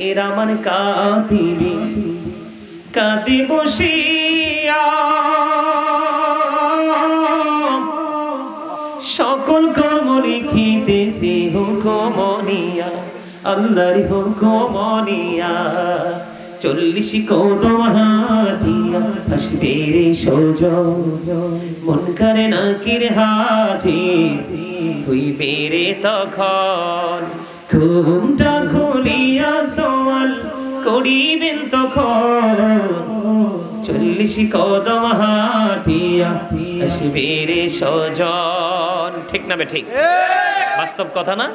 এরা মান কাঁদিবি কাঁদি বসিয়া সকল কর্ম লিখিতেছি হুকুমনিয়া আল্লাহর হুকুমনিয়া চল্লিশ কদম হাটিয়া হাসবে রে সোজ, মন করে নাকির হাজির, হইবে রে তখন। ঘুমটা খুলিয়া সওয়াল করিবেন তখন। চল্লিশ কদম হাটিয়া আসবে রে সজন ঠিক না ঠিক? বাস্তব কথা না?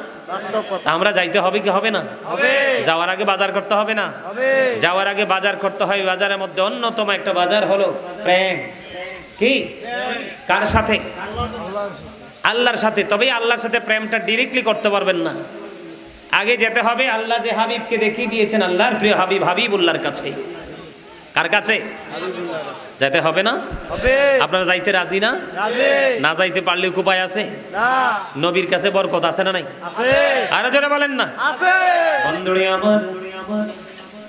আমরা যাইতে হবে কি হবে না? যাওয়ার আগে বাজার করতে হবে না? যাওয়ার আগে বাজার করতে হয় বাজারের মধ্যে অন্যতম একটা বাজার হলো প্রেম। কি? কার সাথে? আল্লাহর সাথে। তবেই আল্লাহর সাথে প্রেমটা ডিরেক্টলি করতে পারবেন না। আগে যেতে হবে আল্লাহ যে হাবিবকে দেখিয়ে দিয়েছেন আল্লাহর প্রিয় হাবিব হাবিবুল্লাহর কাছে। কার কাছে? যেতে হবে না? হবে। আপনারা যাইতে রাজি না? রাজি। না যাইতে পারলে উপায় আছে? না। নবীর কাছে বরকত আছে না নাই? আছে। আরও জোরে বলেন না। আছে। বন্ধুরে আমার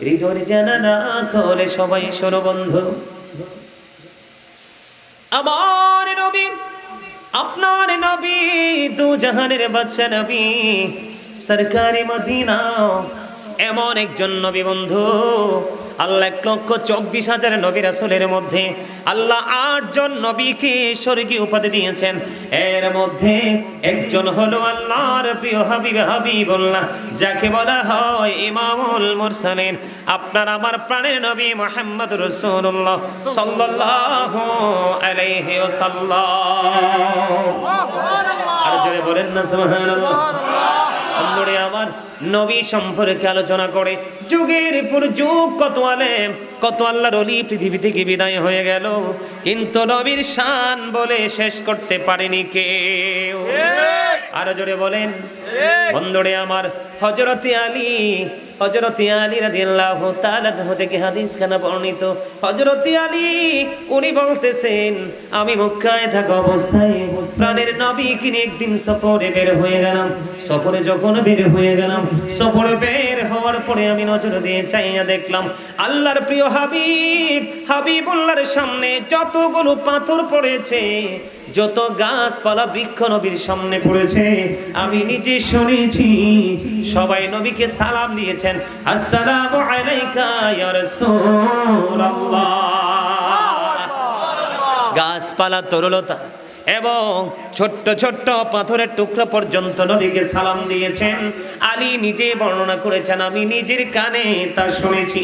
হৃদয় জানা না করে সবাই শোনো বন্ধু। আমার নবী আপনার নবী দু জাহানের বাদশা নবী। সরকারি মদিনা। এমন একজন নবী বন্ধু আল্লাহ এক লক্ষ চব্বিশ হাজার নবী রাসুলের মধ্যে আল্লাহ আটজন নবীকে স্বর্গীয় উপাধি দিয়েছেন। এর মধ্যে একজন হলো আল্লাহর প্রিয় হাবিব হাবিবুল্লাহ যাকে বলা হয় ইমামুল মুরসালিন। আপনার আমার প্রাণের নবী মোহাম্মদ রসুল্লাহ সাল্লাল্লাহু আলাইহি ওয়াসাল্লাম। আর জোরে বলেন না সুবহানাল্লাহ। বন্ধুরে আমার নবী সম্পর্কে আলোচনা করে যুগের পর যুগ কত আলেম কত আল্লাহর অলি পৃথিবী থেকে বিদায় হয়ে গেল। কিন্তু নবীর শান বলে শেষ করতে পারেনি কেউ। আরও জোরে বলেন। বন্ধুরে আমার হজরতে আলী হজরতে আলী রাদিয়াল্লাহু তাআলা থেকে হাদিস খানা বর্ণিত। হজরতে আলী উনি বলতেছেন আমি মক্কায় থাকা অবস্থায় প্রাণের নবী কিনে একদিন সফরে বের হয়ে গেলাম। সফরে যখন বের হয়ে গেলাম সফরে বের হওয়ার পরে আমি নজর দিয়ে চাইয়া দেখলাম আল্লাহর প্রিয় হাবিব হাবিবুল্লাহর সামনে যতগুলো পাথর পড়েছে যত গাছপালা বৃক্ষ নবীর সামনে পড়েছে আমি নিজে শুনেছি সবাই নবীকে সালাম দিয়েছেন আসসালামু আলাইকা ইয়া রাসূলুল্লাহ। গাছপালা তরলতা। এবং ছোট্ট ছোট্ট পাথরের টুকরা পর্যন্ত নবীকে সালাম দিয়েছেন। আলী নিজে বর্ণনা করেছেন আমি নিজের কানে তা শুনেছি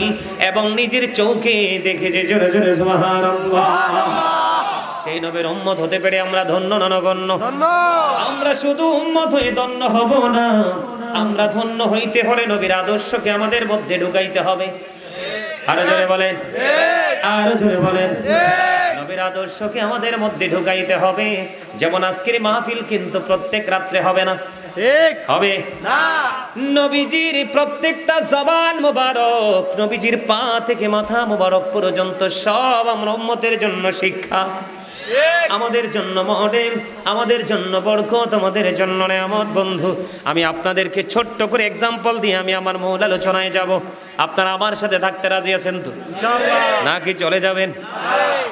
এবং নিজের চোখে দেখেছি। জোরে জোরে সেই নবীর উম্মত হতে পেরে আমরা ধন্য ননগণ্য আমরা শুধু উম্মত হয়ে ধন্য হব না। আমরা ধন্য হইতে হলে নবীর আদর্শকে আমাদের মধ্যে ঢুকাইতে হবে। আরও জোরে বলেন। আরও জোরে বলেন। নবীর আদর্শকে আমাদের মধ্যে ঢুকাইতে হবে। যেমন আজকের মাহফিল কিন্তু প্রত্যেক রাত্রে হবে না। ঠিক হবে। না। নবীজির প্রত্যেকটা জবান মোবারক নবীজির পা থেকে মাথা মোবারক পর্যন্ত সব আমরা উম্মতের জন্য শিক্ষা। আমাদের জন্য মডেল আমাদের জন্য বরকত আমাদের জন্য নেয়ামত বন্ধু। আমি আপনাদেরকে ছোট্ট করে এক্সাম্পল দিয়ে আমি আমার মূল আলোচনায় যাব। আপনারা আমার সাথে থাকতে রাজি আছেন তো? নাকি চলে যাবেন?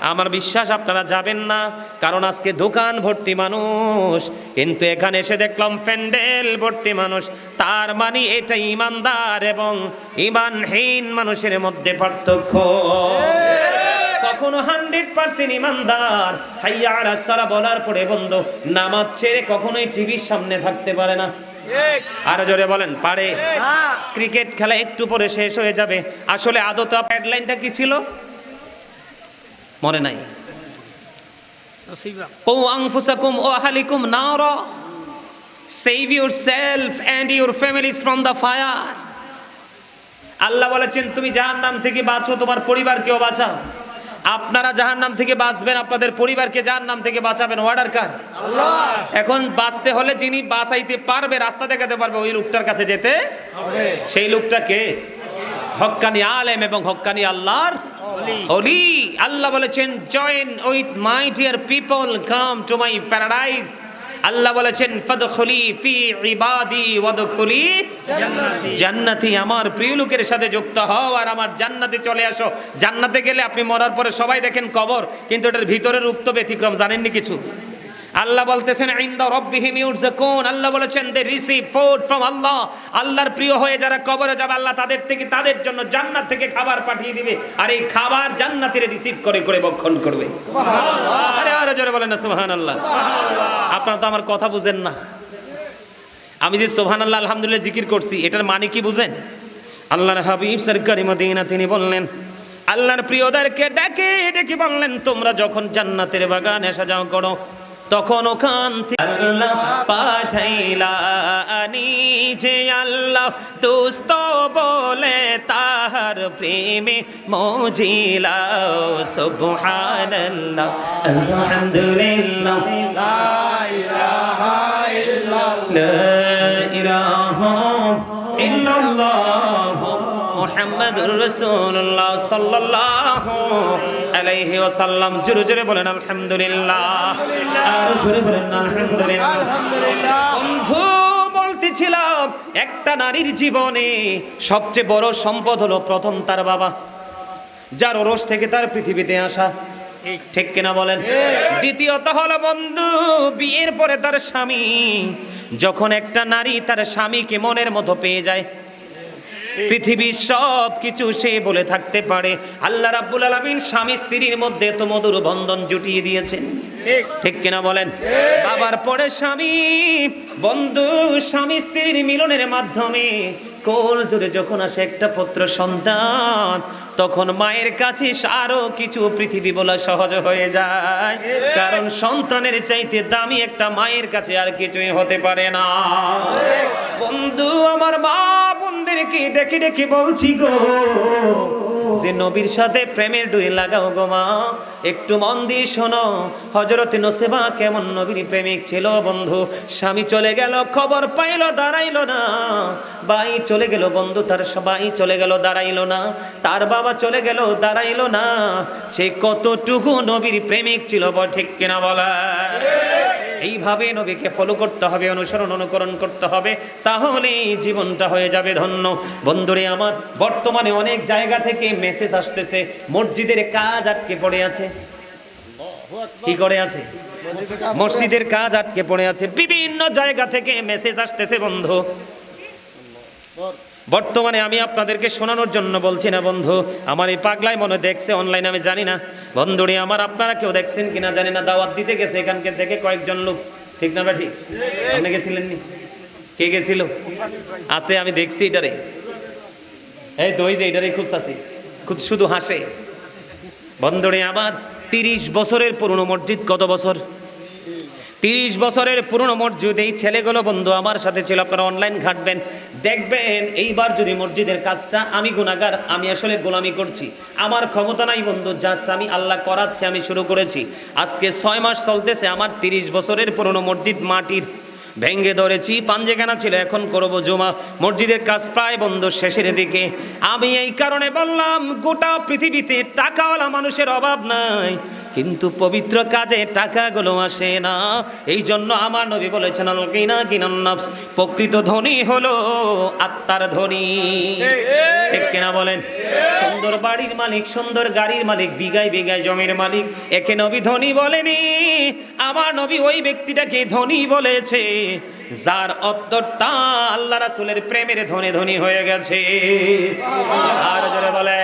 আমার বিশ্বাস আপনারা যাবেন না কারণ আজকে দোকান ভর্তি মানুষ। কিন্তু এখানে এসে দেখলাম প্যান্ডেল ভর্তি মানুষ। তার মানে এটা ইমানদার এবং ইমানহীন মানুষের মধ্যে পার্থক্য। কখনো হান্ড্রেড পার্সেন্ট ইমানদার। হাইয়া আর সারা বলার পরে বন্ধ নামাজ ছেড়ে কখনোই টিভির সামনে থাকতে পারে না। আরও জোরে বলেন পারে। ক্রিকেট খেলা একটু পরে শেষ হয়ে যাবে। আসলে আদত হেডলাইনটা কি ছিল? মনে নাই। ও আনফুসাকুম ও আহালিকুম নারা। Save your self and your families from the fire আল্লাহ বলেছেন তুমি যার নাম থেকে বাঁচো তোমার পরিবারকেও বাঁচাও। আপনারা জাহান নাম থেকে বাঁচবেন আপনাদের পরিবারকে জাহান নাম থেকে বাঁচাবেন। অর্ডার কার? এখন বাঁচতে হলে যিনি বাঁচাইতে পারবে রাস্তা দেখাতে পারবে ওই লোকটার কাছে যেতে সেই লোকটাকে হক্কানি আলেম এবং হক্কানি আল্লাহর। অলি আল্লাহ বলেছেন join with my dear people come to my paradise আল্লাহ বলেছেন। জান্নাতি আমার প্রিয় লোকের সাথে যুক্ত হও আর আমার জান্নাতে চলে আসো জান্নাতে গেলে আপনি মরার পরে সবাই দেখেন কবর, কিন্তু এটার ভিতরের উক্ত ব্যতিক্রম জানেননি কিছু আল্লাহ বলতেছেন ইনদা রাব্বিহিম ইউরজাকুন। আল্লাহ বলেছেন দে রিসিভ ফুড ফ্রম আল্লাহ আল্লাহর প্রিয় হয়ে যারা কবরে যাবে আল্লাহ তাদের থেকে তাদের জন্য জান্নাত থেকে খাবার পাঠিয়ে দিবে। আর এই খাবার জান্নাতের রিসিভ করে করে বক্ষণ করবে। আরে আরে জোরে বলেন না সুবহানাল্লাহ। আপনারা তো আমার কথা বুঝেন না। আমি যে সোহান আল্লাহ আলহামদুলিল্লাহ জিকির করছি এটার মানে কি বুঝেন? আল্লাহর হাবিব সরকারি মদিনা তিনি বললেন আল্লাহর প্রিয়দেরকে ডাকে ডেকে বললেন তোমরা যখন জান্নাতের বাগানে সাজাও করো তখন ওখান আল্লাহ পাঠাইলা, নিজে আল্লাহ দুস্ত বলে তার প্রেমে মজিলা। সুবহানাল্লাহ, আলহামদুলিল্লাহ। ইলাহা ইল্লাল্লাহ লা ইলাহা ইল্লাল্লাহ। মুহাম্মাদুর রসুল্লাহ সাল্লাহ আলাইহি ওয়াসাল্লাম। জোরে জোরে বলেন আলহামদুলিল্লাহ। বলেন আলহামদুলিল্লাহ। বন্ধু বলতেছিলাম একটা নারীর জীবনে সবচেয়ে বড় সম্পদ হলো প্রথম তার বাবা। যার ওরস থেকে তার পৃথিবীতে আসা। ঠিক কিনা বলেন? দ্বিতীয়ত হলো বন্ধু বিয়ের পরে তার স্বামী। যখন একটা নারী তার স্বামীকে মনের মতো পেয়ে যায় পৃথিবীর সব কিছু সে বলে থাকতে পারে। আল্লাহ রাব্বুল আলামিন স্বামী স্ত্রীর মধ্যে তো মধুর বন্ধন জুটিয়ে দিয়েছেন। ঠিক। কিনা বলেন? বাবার পরে স্বামী বন্ধু স্বামী স্ত্রীর মিলনের মাধ্যমে কোল জুড়ে যখন আসে একটা পুত্র সন্তান তখন মায়ের কাছে আরও কিছু পৃথিবী বলা সহজ হয়ে যায়। কারণ সন্তানের চাইতে দামি একটা মায়ের কাছে আর কিছুই হতে পারে না। বন্ধু, আমার মা বোনদেরকে ডেকে ডেকে বলছি গো যে নবীর সাথে প্রেমের ডুই লাগাও গো মা। একটু মন দিয়ে শোনো হজরত নসেবা কেমন নবীর প্রেমিক ছিল বন্ধু। স্বামী চলে গেল, খবর পাইলো, দাঁড়াইলো না। বাই চলে গেল বন্ধু, তার সবাই চলে গেল, দাঁড়াইলো না। তার বাবা চলে গেল, দাঁড়াইলো না। সে কতটুকু নবীর প্রেমিক ছিল ঠিক কিনা বলা এইভাবে নবীকে ফলো করতে হবে, অনুসরণ, অনুকরণ করতে হবে তাহলে জীবনটা হয়ে যাবে ধন্য। বন্ধুরে, আমার বর্তমানে অনেক জায়গা থেকে মেসেজ আসতেছে, মসজিদের কাজ আটকে পড়ে আছে। কি করে আছে? মসজিদের কাজ আটকে পড়ে আছে। বিভিন্ন জায়গা থেকে মেসেজ আসতেছে, বন্ধু। বর্তমানে আমি আপনাদেরকে শোনানোর জন্য বলছি না, বন্ধু। আমার এই পাগলায় মনে দেখছে অনলাইনে আমি জানি না। বন্ধুরে, আমার আপনারা কেউ দেখছেন কিনা জানি না, দাওয়াত দিতে গেছে, এখানকে দেখে কয়েকজন লোক। ঠিক না বা ঠিক? আপনি গেছিলেন কে গেছিল? আছে, আমি দেখছি এটারে। এই দই যে এটারে খুঁজতাছি। খুব শুধু হাসে। বন্ধুরে, আমার তিরিশ বছরের পুরনো মসজিদ, কত বছর? তিরিশ বছরের পুরনো মসজিদ, এই ছেলেগুলো বন্ধু আমার সাথে ছিল, আপনারা অনলাইন ঘাটবেন। দেখবেন, এইবার যদি মসজিদের কাজটা আমি গুণাগার আমি আসলে গোলামি করছি। আমার ক্ষমতা নাই বন্ধু জাস্ট আমি আল্লাহ করাচ্ছি, আমি শুরু করেছি। আজকে ছয় মাস চলতেছে, আমার তিরিশ বছরের পুরনো মসজিদ মাটির। ভেঙ্গে ধরেছি, পাঞ্জেখানা ছিল, এখন করব জমা। মসজিদের কাজ প্রায় বন্ধ, শেষের দিকে। আমি এই কারণে বললাম, গোটা পৃথিবীতে টাকাওয়ালা মানুষের অভাব নাই। কিন্তু পবিত্র কাজে টাকাগুলো আসে না। এই জন্য আমার নবী বলেছেন কিনা কিনান নফস। প্রকৃত ধনী হলো আত্মার ধনী। ঠিক কিনা বলেন? সুন্দর বাড়ির মালিক সুন্দর গাড়ির মালিক বিঘায় বিঘায় জমির মালিক। একে নবী ধনী বলেনি আমার নবী ওই ব্যক্তিটাকে ধনী বলেছে। যার অত্তরটা আল্লাহ রাসূলের প্রেমের ধনে ধনী হয়ে গেছে। আর জোরে বলে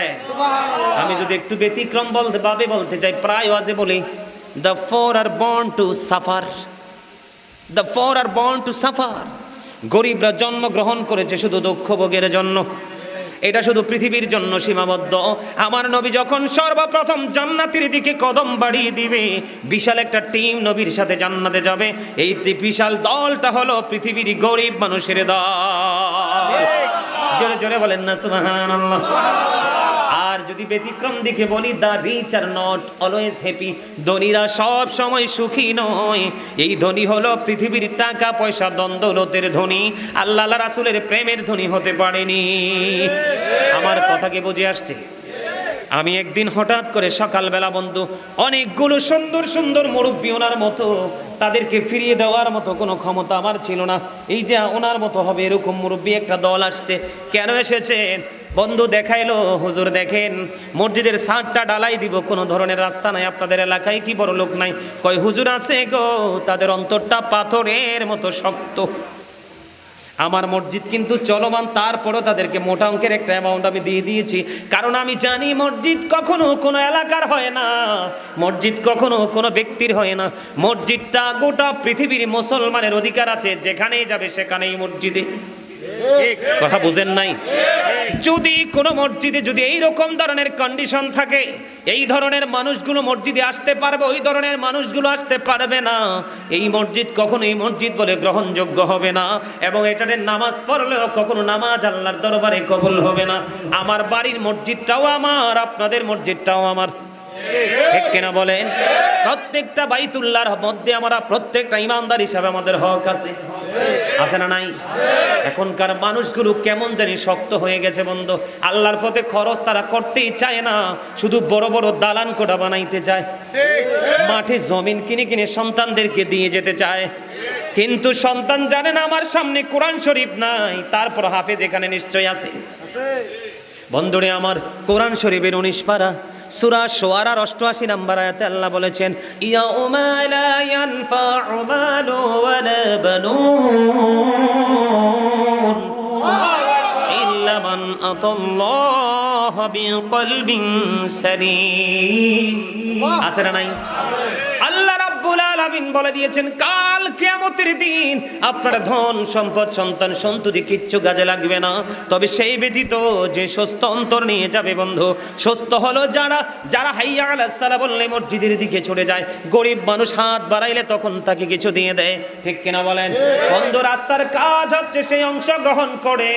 আমি যদি একটু ব্যতিক্রম বলতে ভাবে বলতে চাই প্রায় আজে বলি the poor are born to suffer the poor are born to suffer গরিবরা জন্মগ্রহণ করেছে শুধু দুঃখ ভোগের জন্য। এটা শুধু পৃথিবীর জন্য সীমাবদ্ধ। আমার নবী যখন সর্বপ্রথম জান্নাতের দিকে কদম বাড়িয়ে দিবে বিশাল একটা টিম নবীর সাথে জান্নাতে যাবে। এই বিশাল দলটা হলো পৃথিবীর গরিব মানুষের দল। জোরে জোরে বলেন না সুবহানাল্লাহ। আর যদি ব্যতিক্রম দিকে বলি the rich are not always happy ধনীরা সব সময় সুখী নয়। এই ধনী হলো পৃথিবীর টাকা, পয়সা দ্বন্দ্বলতের ধনী। আল্লাহ রাসুলের প্রেমের ধনী হতে পারেনি। আমার কথাকে বুঝে আসছে? আমি একদিন হঠাৎ করে সকালবেলা বন্ধু, অনেকগুলো সুন্দর সুন্দর মুরব্বী ওনার মতো, তাদেরকে ফিরিয়ে দেওয়ার মতো কোনো ক্ষমতা আমার ছিল না। এই যে ওনার মতো হবে এরকম মুরব্বী একটা দল আসছে। কেন এসেছেন? বন্ধু দেখাইলো, হুজুর দেখেন, মসজিদের সাঁটটা ডালাই দিব, কোনো ধরনের রাস্তা নাই, আপনাদের এলাকায় কি বড় লোক নাই? কয়, হুজুর আছে গো, তাদের অন্তরটা পাথরের মতো শক্ত। আমার মসজিদ কিন্তু চলমান, তারপরও তাদেরকে মোটা অঙ্কের একটা অ্যামাউন্ট আমি দিয়ে দিয়েছি। কারণ আমি জানি মসজিদ কখনো কোনো এলাকার হয় না, মসজিদ কখনো কোনো ব্যক্তির হয় না। মসজিদটা গোটা পৃথিবীর মুসলমানের অধিকার আছে, যেখানেই যাবে সেখানেই মসজিদে। কথা বুঝেন নাই? যদি কোনো মসজিদে যদি এই রকম ধরনের কন্ডিশন থাকে, এই ধরনের মানুষগুলো মসজিদে আসতে পারবে, ওই ধরনের মানুষগুলো আসতে পারবে না। এই মসজিদ কখনো এই মসজিদ বলে গ্রহণযোগ্য হবে না, এবং এটাতে নামাজ পড়লেও কখনো নামাজ আল্লাহর দরবারে কবুল হবে না। আমার বাড়ির মসজিদটাও আমার, আপনাদের মসজিদটাও আমার। ঠিক কিনা বলেন? প্রত্যেকটা বাইতুল্লাহর মধ্যে আমরা, প্রত্যেকটা ইমানদার হিসাবে আমাদের হক আছে। আছে না নাই? এখনকার মানুষগুলো কেমন জানি শক্ত হয়ে গেছে বন্ধু। আল্লাহর পথে খরচ তারা করতেই চায় না। শুধু বড় বড় দালান কোটা বানাইতে চায়। মাঠে জমিন কিনে কিনে সন্তানদেরকে দিয়ে যেতে চায়। কিন্তু সন্তান জানে না আমার সামনে কোরআন শরীফ নাই। তারপর হাফেজ এখানে নিশ্চয় আছে। বন্ধুরে, আমার কোরআন শরীফের উনিশ পারা সুরা সোয়ারার অষ্টআশি নাম্বার আয়াতে আল্লাহ বলেছেন ইয়াউমা লা ইয়ানফাউ মালু ওয়ালা বানুন ইল্লা মান আতাল্লাহ বিকলবিন সালিম। আছে না নাই? আল্লাহ রাব্বুল আলামিন বলে দিয়েছেন কাল কিয়ামতের দিন আপনার ধন, সম্পদ, সন্তান, সন্ততি কিচ্ছু কাজে লাগবে না। তবে সেই ব্যতীত যে সুস্থ অন্তর নিয়ে যাবে বন্ধু, সুস্থ হলো যারা যারা হাইয়া আলাস বললে মসজিদের দিকে ছুটে যায়। গরিব মানুষ হাত বাড়াইলে তখন তাকে কিছু দিয়ে দেয়। ঠিক কিনা বলেন? বন্ধু, রাস্তার কাজ হচ্ছে সেই অংশ গ্রহণ করে,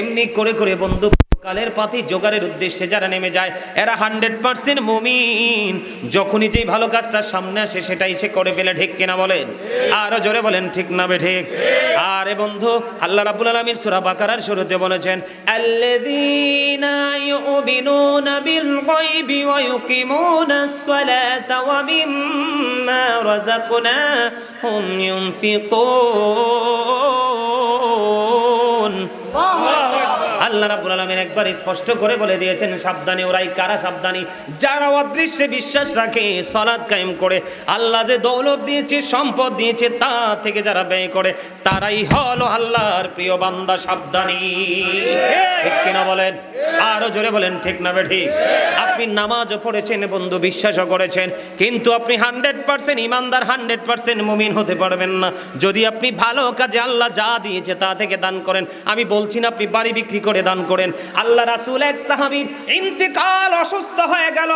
এমনি করে করে বন্ধু কালের পাতি জোগাড়ের উদ্দেশ্যে যারা নেমে যায়, এরা হান্ড্রেড পার্সেন্ট মুমিন। যখনই যেই ভালো কাজটা সামনে আসে, সেটাই সে করে ফেলে, ঠিক কিনা বলেন? আরও জোরে বলেন, ঠিক না বে ঠিক? আরে বন্ধু, আল্লাহ রাব্বুল আলামিন সূরা বাকারার শুরুতে বলেছেন, আল্লাযীনা আল্লাহ রাব্বুল আলামিন একবার স্পষ্ট করে বলে দিয়েছেন, সাবধানে ওরাই কারা সাবধানী? যারা অদৃশ্যে বিশ্বাস রাখে, সালাত কায়েম করে, আল্লাহ যে দৌলত দিয়েছে, সম্পদ দিয়েছে, তা থেকে যারা ব্যয় করে, তারাই হলো আল্লাহর প্রিয় বান্দা সাবধানী। ঠিক কিনা বলেন? আরও জোরে বলেন, ঠিক না ঠিক আপনি নামাজও পড়েছেন, বন্ধু, বিশ্বাসও করেছেন, কিন্তু আপনি হান্ড্রেড পার্সেন্ট ইমানদার, হান্ড্রেড পার্সেন্ট মুমিন হতে পারবেন না। যদি আপনি ভালো কাজে আল্লাহ যা দিয়েছে তা থেকে দান করেন, আমি বলছি না আপনি বাড়ি বিক্রি করে দান করেন। আল্লাহ রাসুল এক সাহাবীর ইন্তেকাল অসুস্থ হয়ে গেল।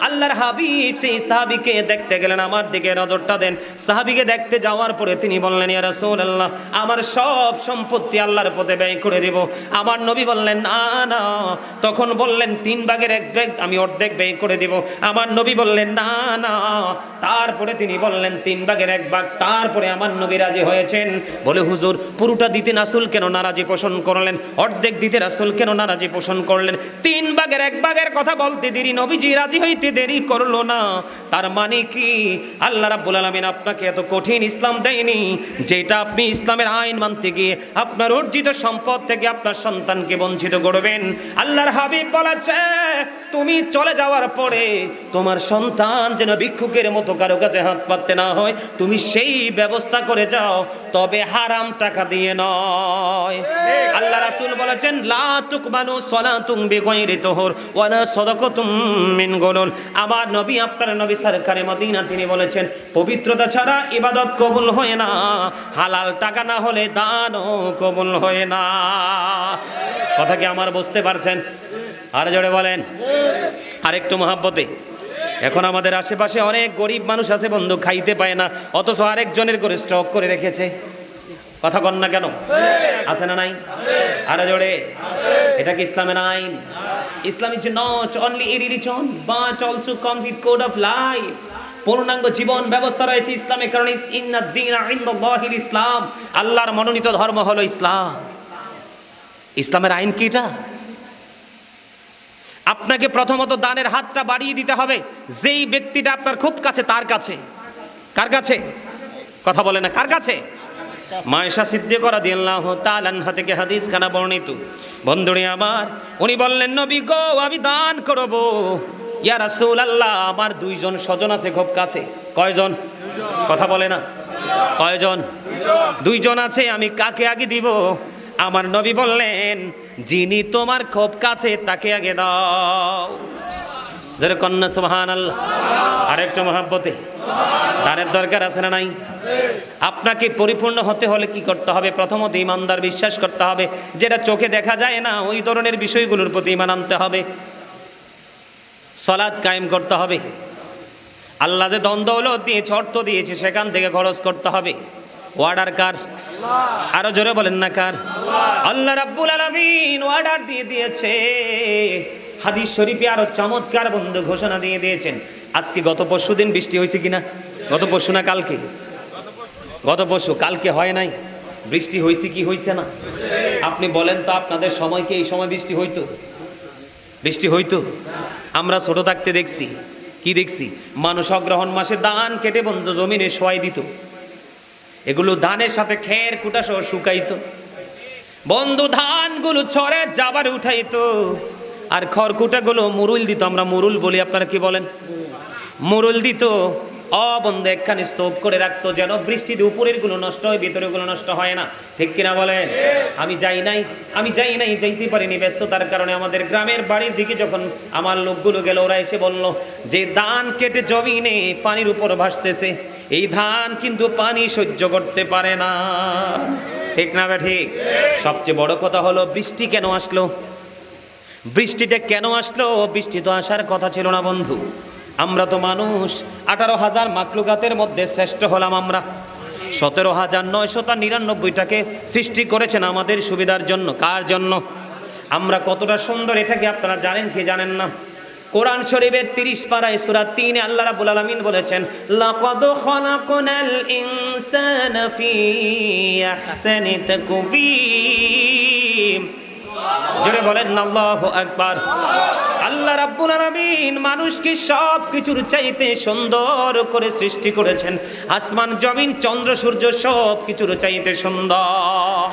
আল্লাহর হাবিব সেই সাহাবিকে দেখতে গেলেন, আমার দিকে নজরটা দেন। সাহাবিকে দেখতে যাওয়ার পরে তিনি বললেন, ইয়া রাসূল আল্লাহ আমার সব সম্পত্তি আল্লাহর পথে ব্যয় করে দেব। আমার নবী বললেন, না না। তখন বললেন, তিন ভাগের এক ভাগ আমি অর্ধেক ব্যয় করে দেব। আমার নবী বললেন, না না। তারপরে তিনি বললেন, তিন ভাগের এক ভাগ। তারপরে আমার নবী রাজি হয়েছেন। বলে, হুজুর, পুরোটা দিতে নাসুল কেন? নারাজি পোষণ করলেন। অর্ধেক দিতে রাসূল কেন নারাজি পোষণ করলেন? তিন ভাগের এক ভাগের কথা বলতে দেরি নবীজি রাজি হইতে দেরি করল না। তার মানে কি? আল্লাহ রাব্বুল আলামিন আপনাকে এত কঠিন ইসলাম দেয়নি যেটা আপনি ইসলামের আইন মানতে গিয়ে আপনার অর্জিত সম্পদ থেকে আপনার সন্তানকে বঞ্চিত করবেন। আল্লাহর হাবিব বলেছে তুমি চলে যাওয়ার পরে তোমার সন্তান যেন ভিক্ষুকের মতো কারও কাছে হাত পাততে না হয় তুমি সেই ব্যবস্থা করে যাও তবে হারাম টাকা দিয়ে নয়। আল্লাহ রাসূল বলেছেন লা সালাতুম বিগাইরি তুহুর ওয়ালা সাদাকাতুম মিন গুলুল। আমার নবী আপনার নবী সরকারে মদিনা, তিনি বলেছেন, পবিত্রতা ছাড়া ইবাদত কবুল হয় না, হালাল টাকা না হলে দানও কবুল হয় না। কথা কি আমার বুঝতে পারছেন? আর জোরে বলেন। আরেকটু মহাব্বতে। এখন আমাদের আশেপাশে অনেক গরিব মানুষ আছে, বন্ধু, খাইতে পায় না, অথচ আরেকজনের করে স্টক করে রেখেছে। কথা কন না কেন? আছে। না নাই? আরে জোরে। এটা কি ইসলামের আইন? Islam is not only a religion but also complete code of life পূর্ণাঙ্গ জীবন ব্যবস্থা রয়েছে ইসলামের কারণে ইসলাম। আল্লাহর মনোনীত ধর্ম হলো ইসলাম। ইসলামের আইন কি এটা? আপনাকে প্রথমত দানের হাতটা বাড়িয়ে দিতে হবে। যেই ব্যক্তিটা আপনার খুব কাছে তার কাছে। কার কাছে? কথা বলে না কার কাছে? মায়েশা সিদ্ধি করা দিয়াল্লাহ তালান্হা থেকে হাদিস খানা বর্ণিত। বন্ধুরে আমার উনি বললেন নবী গো আমি দান করব। ইয়া রাসূল আল্লাহ আমার দুইজন স্বজন আছে খুব কাছে। কয়জন? কথা বলে না। কয়জন? দুইজন আছে আমি কাকে আগে দিব? আমার নবী বললেন যিনি তোমার খুব কাছে তাকে আগে দাও। যারা কন্যা সুবহান আল্লাহ আরেকটা মহাব্বতে। দানের দরকার আছে না নাই? আপনাকে পরিপূর্ণ হতে হলে কি করতে হবে? প্রথমত ইমানদার বিশ্বাস করতে হবে। যেটা চোখে দেখা যায় না ওই ধরনের বিষয়গুলোর প্রতি ইমান আনতে হবে। সলাদ কায়েম করতে হবে। আল্লাহ যে দ্বন্দ্বলত দিয়েছে অর্থ দিয়েছে সেখান থেকে খরচ করতে হবে। ওয়ার্ডার কার? আরও জোরে বলেন না কার? আল্লাহ রাব্বুল আলামিন অর্ডার দিয়ে দিয়েছে। হাদিস শরীফে আরও চমৎকার বন্ধু ঘোষণা দিয়ে দিয়েছেন। আজকে গত পরশু দিন বৃষ্টি হয়েছে কিনা? গত পরশু না কালকে? গত পরশু, কালকে হয় নাই। বৃষ্টি হয়েছে কি হয়েছে না? আপনি বলেন তো আপনাদের সময়কে এই সময় বৃষ্টি হইতো? বৃষ্টি হইতো? আমরা ছোট থাকতে দেখছি। কি দেখছি? মানুষ অগ্রহণ মাসে দান কেটে বন্ধু জমিনে শোয়াই দিত। এগুলো ধানের সাথে খের কুটা সহ শুকাইতো। বন্ধু ধানগুলো ছড়ে যাবার উঠাইতো। আর খড়কুটাগুলো মুরুল দিত, আমরা মুরুল বলি, আপনারা কি বলেন? মুরুল দিত, অ বন্ধু একখানি স্তূপ করে রাখতো, যেন বৃষ্টিতে উপরেরগুলো নষ্ট হয় ভিতরেরগুলো নষ্ট হয় না। ঠিক কিনা বলেন? আমি যাই নাই, আমি যাই নাই, যাইতে পারিনি ব্যস্ততার কারণে আমাদের গ্রামের বাড়ির দিকে যখন আমার লোকগুলো গেল, ওরা এসে বলল, যে ধান কেটে জমিনে পানির উপর ভাসতেছে, এই ধান কিন্তু পানি সহ্য করতে পারে না। ঠিক না ঠিক? সবচেয়ে বড় কথা হলো, বৃষ্টি কেন আসলো? বৃষ্টিটা কেন আসলো? বৃষ্টি তো আসার কথা ছিল না, বন্ধু। আমরা তো মানুষ, আঠারো হাজার মাকলুকাতের মধ্যে শ্রেষ্ঠ হলাম আমরা। সতেরো হাজার নয়শত নিরানব্বইটাকে সৃষ্টি করেছেন আমাদের সুবিধার জন্য। কার জন্য? আমরা কতটা সুন্দর এটাকে আপনারা জানেন কি জানেন না? কোরআন শরীফের তিরিশ পাড়ায় সুরা তিনে আল্লাহ রাবুল আলমিন বলেছেন, লাকাদ জোরে বলেন আকবার। আল্লাহ রাব্বুল আলামিন মানুষকে সব কিছুর চাইতে সুন্দর করে সৃষ্টি করেছেন। আসমান, জমিন, চন্দ্র, সূর্য সব কিছুর চাইতে সুন্দর।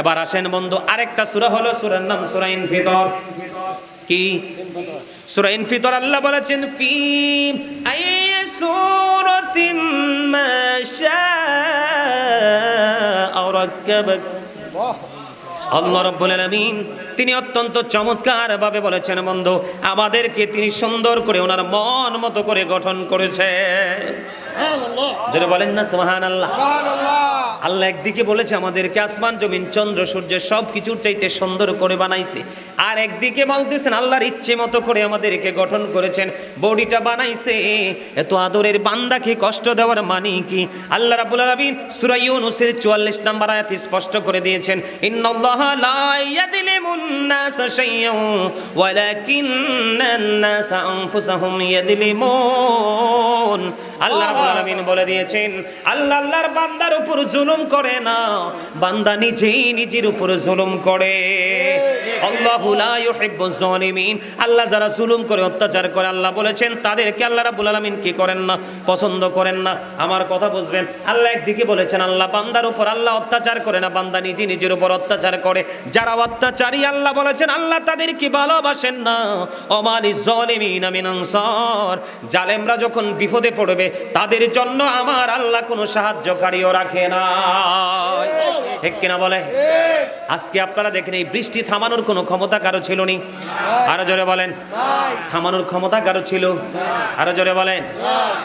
এবার আসেন বন্ধু, আরেকটা সূরা হলো সূরার নাম সূরা ইনফিতর। কি? সূরা ইনফিতর আল্লাহ বলেছেন, ফি আইয়ি সূরাতিন মা শাআ রাক্কাবাক আল্লাহ রব্বুল আলামিন, তিনি অত্যন্ত চমৎকার ভাবে বলেছেন, বন্ধু, আমাদেরকে তিনি সুন্দর করে ওনার মন মতো করে গঠন করেছে বলেন না সুবহানাল্লাহ। সুবহানাল্লাহ। আল্লাহ একদিকে বলেছে আমাদেরকে আসমান জমিন চন্দ্র সূর্য সব কিছুর চাইতে সুন্দর করে বানাইছে। আর একদিকে বলতেছেন আল্লাহর ইচ্ছে মতো করে আমাদেরকে গঠন করেছেন বডিটা বানাইছে। এত আদরের বান্দাকে কষ্ট দেওয়ার মানে কি? আল্লাহ রাব্বুল আলামিন সূরা ইউনূসের 44 নম্বর আয়াত স্পষ্ট করে দিয়েছেন ইন্নাল্লাহা লা ইয়াযলিমুন নাসা শাইয়্যান ওয়ালাকিন্নান নাসা আনফুসাহুম ইয়াযলিমুন। আল্লাহ রাব্বুল আলামিন বলে দিয়েছেন, আল্লাহ আল্লাহর বান্দার উপর জুলুম করে না, বান্দা নিজেই নিজের উপর জুলুম করে। আল্লাহ যারা জুলুম করে, অত্যাচার করে, আল্লাহ বলেছেন, তাদেরকে আল্লাহ রাব্বুল আলামিন কি করেন না? পছন্দ করেন না। আমার কথা বুঝবেন। আল্লাহ একদিকে বলেছেন, আল্লাহ বান্দার উপর আল্লাহ অত্যাচার করে না, বান্দা নিজে নিজের উপর অত্যাচার করে। যারা অত্যাচারী, আল্লাহ বলেছেন, আল্লাহ তাদের কি ভালোবাসেন না? অমানি জলিমিন মিন আনসার। জালেমরা যখন বিপদে পড়বে, তাদের জন্য আমার আল্লাহ কোনো সাহায্যকারীও রাখে না ঠিক কিনা বলে? আজকে আপনারা দেখেন, এই বৃষ্টি থামানোর কোনো ক্ষমতা কারও ছিল নি? আরও জোরে বলেন। থামানোর ক্ষমতা কারও ছিল? আরও জোরে বলেন।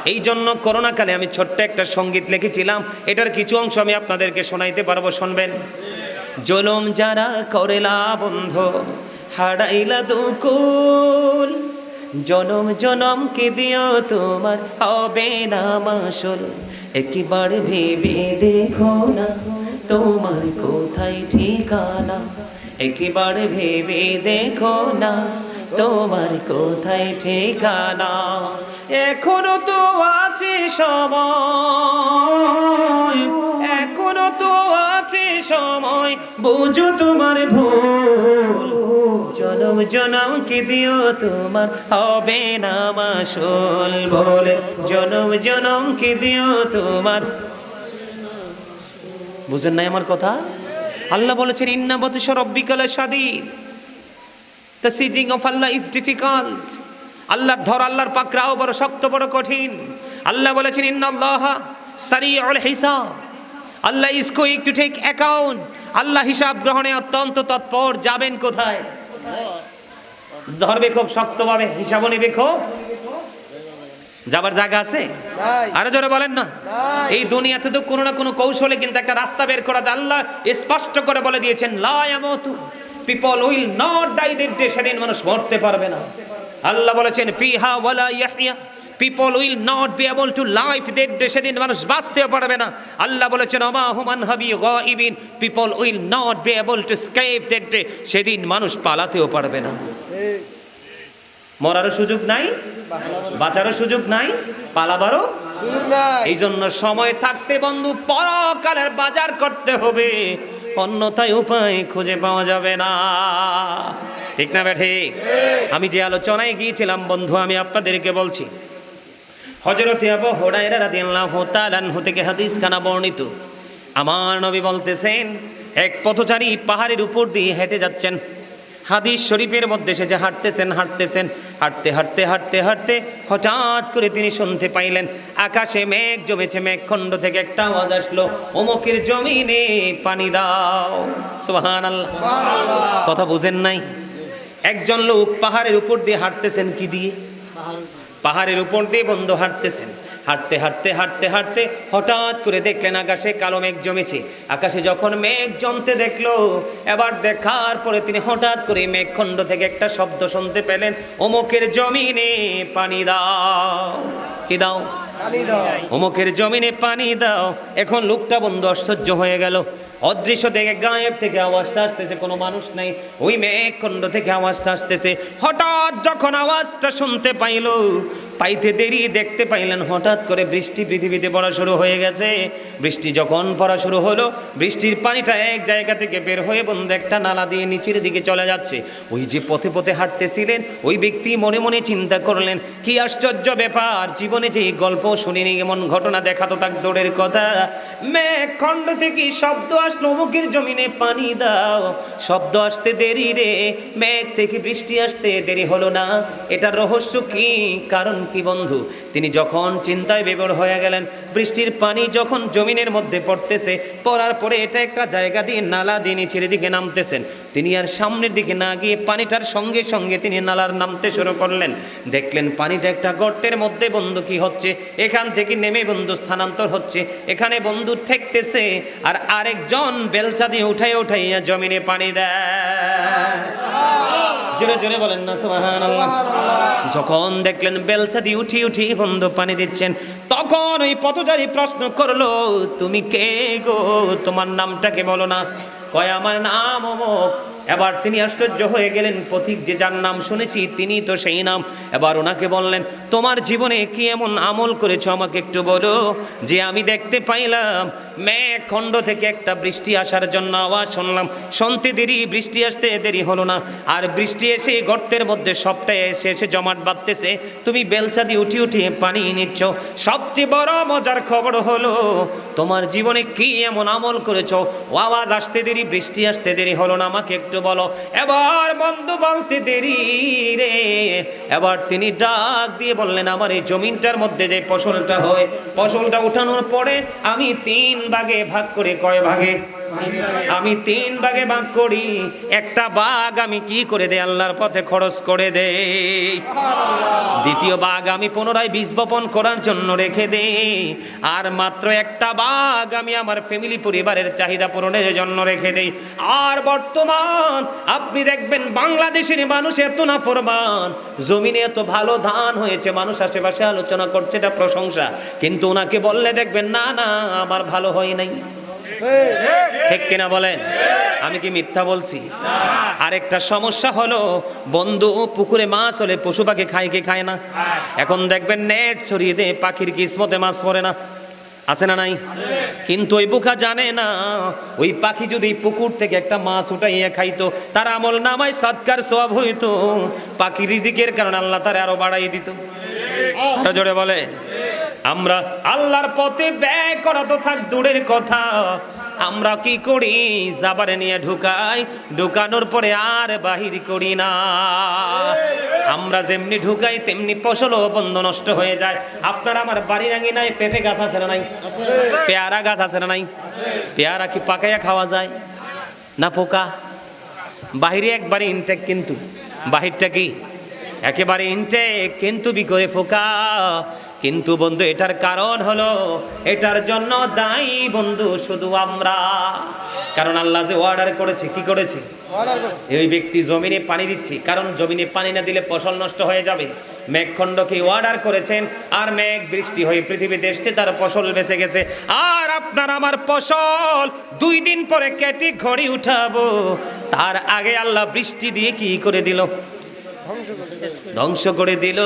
এই জন্য করোনা কালে আমি ছোট্ট একটা সংগীত লিখেছিলাম। এটার কিছু অংশ আমি আপনাদেরকে শোনাইতে পারব শুনবেন। জলম যারা করেলা বন্ধ হারাইলা দুকুল। জনম জনম কে দিও তোমার? হবে না মাসল। একবার ভেবে দেখো না। তোমার কোথায় ঠিকানা? একবার ভেবে দেখো না, তোমার কোথায় ঠিকানা? এখনও তো আছে সময়, এখনও তো আছে সময়, বুঝো তোমার ভুল। জনম জনম কি দিও তোমার, হবে না মাসুল বলে। জনম জনম কি দিও তোমার। বুঝেন নাই আমার কথা? আল্লাহ বলেছেন, ইন্না বতুষ রব্বিকাল Sadid the seizing of Allah is difficult আল্লাহর ধর, আল্লাহর পাকরাও বড়, শক্ত, বড় কঠিন। আল্লাহ বলেছেন ইন্নাল্লাহ সারিউল হিসাব। Allah is quick to take account আল্লাহ হিসাব গ্রহণে অত্যন্ত তৎপর। যাবেন কোথায়? ধরবে খুব শক্তভাবে হিসাব নেবে খুব যাবার জায়গা আছে? আরও জোরে বলেন না। এই দুনিয়াতে তো কোনো না কোনো কৌশলে কিন্তু একটা রাস্তা বের করা যায়। আল্লাহ স্পষ্ট করে বলে দিয়েছেন লা ইয়ামুতু। People will not die day সেদিন মানুষ মরতে পারবে না। আল্লাহ বলেছেন ফিহা ওয়ালা ইয়াহইয়া। People will not be able to life that day সেদিন মানুষ বাঁচতেও পারবে না। আল্লাহ বলেছেন আমা হুমান হাবি গাইবিন people will not be able to escape that day সেদিন মানুষ পালাতেও পারবে না। ঠিক। মরারও সুযোগ নাই বাঁচারও সুযোগ নাই পালাবারও এই জন্য সময় থাকতে বন্ধু পরকালের বাজার করতে হবে। অন্যথায় উপায় খুঁজে পাওয়া যাবে না। ঠিক না বেঠে? আমি যে আলোচনায় গিয়েছিলাম বন্ধু আমি আপনাদেরকে বলছি হজরত আবু হুরায়রা রাদিয়াল্লাহু তাআলা আনহু থেকে হাদিস খানা বর্ণিত। আমার নবী বলতেছেন এক পথচারী পাহাড়ের উপর দিয়ে হেঁটে যাচ্ছেন। হাদিস শরীফের মধ্যে সে যে হাঁটতেছেন হাঁটতেছেন হাঁটতে হাঁটতে হাঁটতে হাঁটতে হঠাৎ করে তিনি শুনতে পাইলেন আকাশে মেঘ জমেছে মেঘখণ্ড থেকে একটা আওয়াজ আসলো অমুকের জমিনে পানি দাও। সুবহানাল্লাহ। কথা বুঝেন নাই? একজন লোক পাহাড়ের উপর দিয়ে হাঁটতেছেন কি দিয়ে? পাহাড়ের উপর দিয়ে বন্ধু হাঁটতেছেন। হাঁটতে হাঁটতে হাঁটতে হাঁটতে হঠাৎ করে দেখলেন আকাশে কালো মেঘ জমেছে। আকাশে যখন মেঘ জমতে দেখল এবার দেখার পরে তিনি হঠাৎ করে মেঘখণ্ড থেকে একটা শব্দ শুনতে পেলেন অমুকের জমিনে পানি দাও। কি দাও? পানি দাও। অমুকের জমিনে পানি দাও। এখন লোকটা বন্ধু আশ্চর্য হয়ে গেল। অদৃশ্য দেখে গায়েব থেকে আওয়াজটা আসতেছে কোনো মানুষ নাই। ওই মেঘখণ্ড থেকে আওয়াজটা আসতেছে। হঠাৎ যখন আওয়াজটা শুনতে পাইল পাইতে দেরি দেখতে পাইলেন, হঠাৎ করে বৃষ্টি পৃথিবীতে পড়া শুরু হয়ে গেছে। বৃষ্টি যখন পড়া শুরু হলো, বৃষ্টির পানিটা এক জায়গা থেকে বের হয়ে বন্ধু একটা নালা দিয়ে নিচের দিকে চলে যাচ্ছে। ওই যে পথে পথে হাঁটতেছিলেন, ওই ব্যক্তি মনে মনে চিন্তা করলেন, কি আশ্চর্য ব্যাপার, জীবনে যে গল্প শুনিনি, এমন ঘটনা দেখাতো তাক দৌড়ের কথা। মেঘ খণ্ড থেকে শব্দ আসলো, অমুকের জমিনে পানি দাও। শব্দ আসতে দেরি রে, মেঘ থেকে বৃষ্টি আসতে দেরি হলো না। এটা রহস্য কি? কারণ কি বন্ধু? তিনি যখন চিন্তায় বেবর হয়ে গেলেন, বৃষ্টির পানি যখন জমিনের মধ্যে পড়তেছে, পড়ার পরে এটা একটা জায়গা দিয়ে নালা দিয়ে নিচের দিকে নামতেছেন। তিনি আর সামনের দিকে না গিয়ে পানিটার সঙ্গে সঙ্গে তিনি নালার নামতে শুরু করলেন। দেখলেন পানিটা একটা গর্তের মধ্যে, বন্ধু, কি হচ্ছে? এখান থেকে নেমে বন্ধু, স্থানান্তর হচ্ছে। এখানে বন্ধু ঠেকতেছে আর আরেকজন বেলচা দিয়ে উঠাই উঠাইয়া জমিনে পানি দেয়। জোরে জোরে বলেন না সুবহানাল্লাহ। যখন দেখলেন বেলচা দিয়ে উঠি উঠি বন্ধু পানি দিচ্ছেন তখন ওই পথচারী প্রশ্ন করল তুমি কে গো? তোমার নামটাকে বলো না? কয় আমার নাম অমুক। এবার তিনি আশ্চর্য হয়ে গেলেন পথিক যে যার নাম শুনেছি তিনি তো সেই নাম। এবার ওনাকে বললেন তোমার জীবনে কি এমন আমল করেছ আমাকে একটু বলো যে আমি দেখতে পাইলাম মেঘ খণ্ড থেকে একটা বৃষ্টি আসার জন্য আওয়াজ শুনলাম। শুনতে দেরি, বৃষ্টি আসতে দেরি হলো না। আর বৃষ্টি এসে গর্তের মধ্যে সবটাই এসে এসে জমাট বাঁধতেছে। তুমি বেলচা দিয়ে উঠি উঠি পানি নিচ্ছ। সবচেয়ে বড় মজার খবর হলো, তোমার জীবনে কি এমন আমল করেছ? ও আওয়াজ আসতে দেরি, বৃষ্টি আসতে দেরি হলো না। আমাকে একটু বলো, এবার বন্ধু বলতে দেরি রে। এবার তিনি ডাক দিয়ে বললেন, আমার এই জমিনটার মধ্যে যে ফসলটা হয়, ফসলটা উঠানোর পরে আমি তিন ভাগে ভাগ করে কয় ভাগে? আমি তিন ভাগে ভাগ করি। একটা বাঘ আমি কি করে দেই? আল্লাহর পথে খরচ করে দেই। দ্বিতীয় বাঘ আমি পুনরায় বীজ বপন করার জন্য রেখে দেই। আর মাত্র একটা বাঘ আমি আমার ফ্যামিলি পরিবারের চাহিদা পূরণের জন্য রেখে দেই। আর বর্তমান, আপনি দেখবেন বাংলাদেশের মানুষ এত না ফরমান জমিনে এত ভালো ধান হয়েছে, মানুষ আশেপাশে আলোচনা করছে, এটা প্রশংসা। কিন্তু ওনাকে বললে দেখবেন, না না, আমার ভালো হয় নাই। ঠিক কিনা বলেন? আমি কি মিথ্যা বলছি? আরেকটা সমস্যা হলো, বন্ধু পুকুরে মাছ হলে পশু পাখি খায় কি খায় না? এখন দেখবেন নেট ছড়িয়ে দে পাখির কিসমতে মাছ পড়ে না। আছে না নাই? কিন্তু ওই বুকা জানে না, ওই পাখি যদি পুকুর থেকে একটা মাছ উঠাইয়া খাইতো, তার আমল নামায় সৎকার সব হইতো। পাখি রিজিকের কারণে আল্লাহ তার আরও বাড়াই দিত। জোরে বলে আমরা আল্লাহর পথে ব্যয় করা তো থাক দূরের কথা। আমরা কি করি? জাবারে নিয়ে ঢুকাই, ঢুকানোর পরে আর বাহির করি না। আমরা যেমনি ঢুকাই, তেমনি ফসলও বন্ধ নষ্ট হয়ে যায়। আপনার আমার বাড়ির আঙিনায় পেঁপে গাছ আছে না নাই? পেয়ারা গাছ আছে না নাই? পেয়ারা কি পাকাইয়া খাওয়া যায়? না পোকা? বাহিরে একবারে ইনটেক কিন্তু। বাহিরটা কি? একেবারে ইনটেক কিন্তু বিকরে ফোকা কিন্তু বন্ধু এটার কারণ হলো এটার জন্য দায়ী বন্ধু শুধু আমরা। কারণ আল্লাহ যে অর্ডার করেছে কি করেছে? এই ব্যক্তি জমিনে পানি দিচ্ছে। কারণ জমিনে পানি না দিলে ফসল নষ্ট হয়ে যাবে। মেঘখণ্ডকে অর্ডার করেছেন আর মেঘ বৃষ্টি হয়ে পৃথিবীতে এসছে তার ফসল বেঁচে গেছে। আর আপনার আমার ফসল দুই দিন পরে কেটে ঘড়ি উঠাবো। তার আগে আল্লাহ বৃষ্টি দিয়ে কি করে দিল? ধ্বংস করে দিল।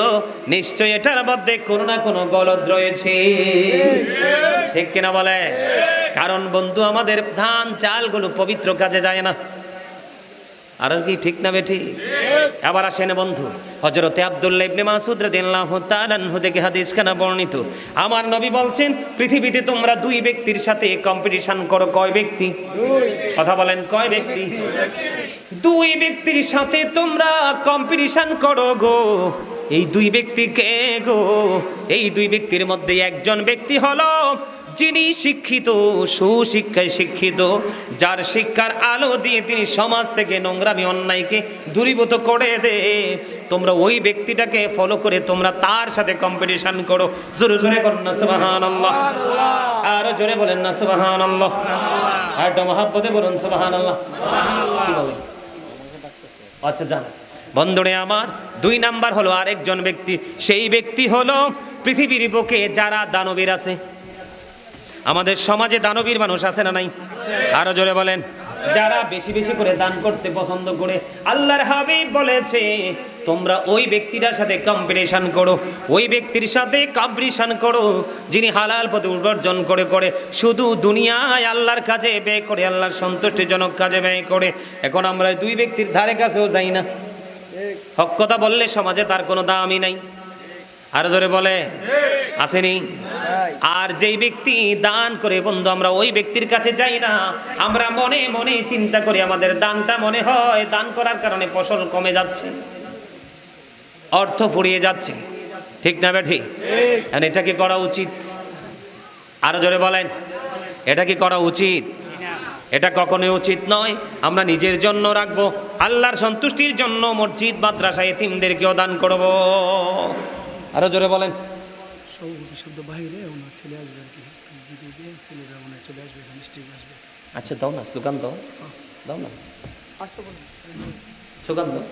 নিশ্চয় এটার মধ্যে কোনো না কোনো গলদ রয়েছে। ঠিক কিনা বলে? কারণ বন্ধু, আমাদের ধান, চালগুলো পবিত্র কাজে যায় না। আর কি ঠিক না বেঠি? আবার আসেন বন্ধু হজরতে আব্দুল্লাহ ইবনে মাসুদ রাদিয়াল্লাহু তাআলা আনহু থেকে হাদিস খানা বর্ণিত। আমার নবী বলছেন, পৃথিবীতে তোমরা দুই ব্যক্তির সাথে কম্পিটিশন করো, কয় ব্যক্তি? কথা বলেন, কয় ব্যক্তি? দুই ব্যক্তির সাথে তোমরা কম্পিটিশন করো গো। এই দুই ব্যক্তি কে গো? এই দুই ব্যক্তির মধ্যে একজন ব্যক্তি হলো যিনি শিক্ষিত, সুশিক্ষায় শিক্ষিত, যার শিক্ষার আলো দিয়ে তিনি সমাজ থেকে নোংরামি, অন্যায়কে দূরীভূত করে দে। তোমরা ওই ব্যক্তিটাকে ফলো করে তোমরা তার সাথে কম্পিটিশন করো। জোরে জোরে করুন না সুবাহান আল্লাহ আরও জোরে বলেন না সুবাহান আল্লাহ আর মহাব্বতে বলুন সুবাহান আল্লাহ আচ্ছা যান। বন্ধুরে আমার, দুই নাম্বার হলো আরেকজন ব্যক্তি। সেই ব্যক্তি হলো পৃথিবীর বুকে যারা দানবীর আছে। আমাদের সমাজে দানবীর মানুষ আছে না নাই? আরও জোরে বলেন। যারা বেশি বেশি করে দান করতে পছন্দ করে, আল্লাহর হাবিব বলেছে, তোমরা ওই ব্যক্তিটার সাথে কম্পিটিশন করো, ওই ব্যক্তির সাথে কম্পিটিশন করো, যিনি হালাল পথে উপার্জন করে করে। শুধু দুনিয়ায় আল্লাহর কাজে ব্যয় করে, আল্লাহর সন্তুষ্টিজনক কাজে ব্যয় করে। এখন আমরা দুই ব্যক্তির ধারে কাছেও যাই না। হক কথা বললে সমাজে তার কোনো দামই নাই। আর জোরে বলে, আসেনি? আর যেই ব্যক্তি দান করে বন্ধু আমরা ওই ব্যক্তির কাছে যাই না। আমরা মনে মনে চিন্তা করি আমাদের দানটা মনে হয় দান করার কারণে ফসল কমে যাচ্ছে অর্থ ফুরিয়ে যাচ্ছে। ঠিক না বেঠি আর এটা কি করা উচিত? আরও জোরে বলেন। এটা কি করা উচিত? এটা কখনোই উচিত নয়। আমরা নিজের জন্য রাখব আল্লাহর সন্তুষ্টির জন্য মসজিদ মাদ্রাসা এতিমদেরকেও দান করব। আরও জোরে বলেন। শব্দ বাইরে ওনার ছেলে আসবে আর কি। জি দিয়ে ছেলেরা ওনার চলে আসবে এখানে স্টেজ আসবে। আচ্ছা দাও না স্লোগান দাও। দাও না। আসতে পারেন স্লোগান দাও।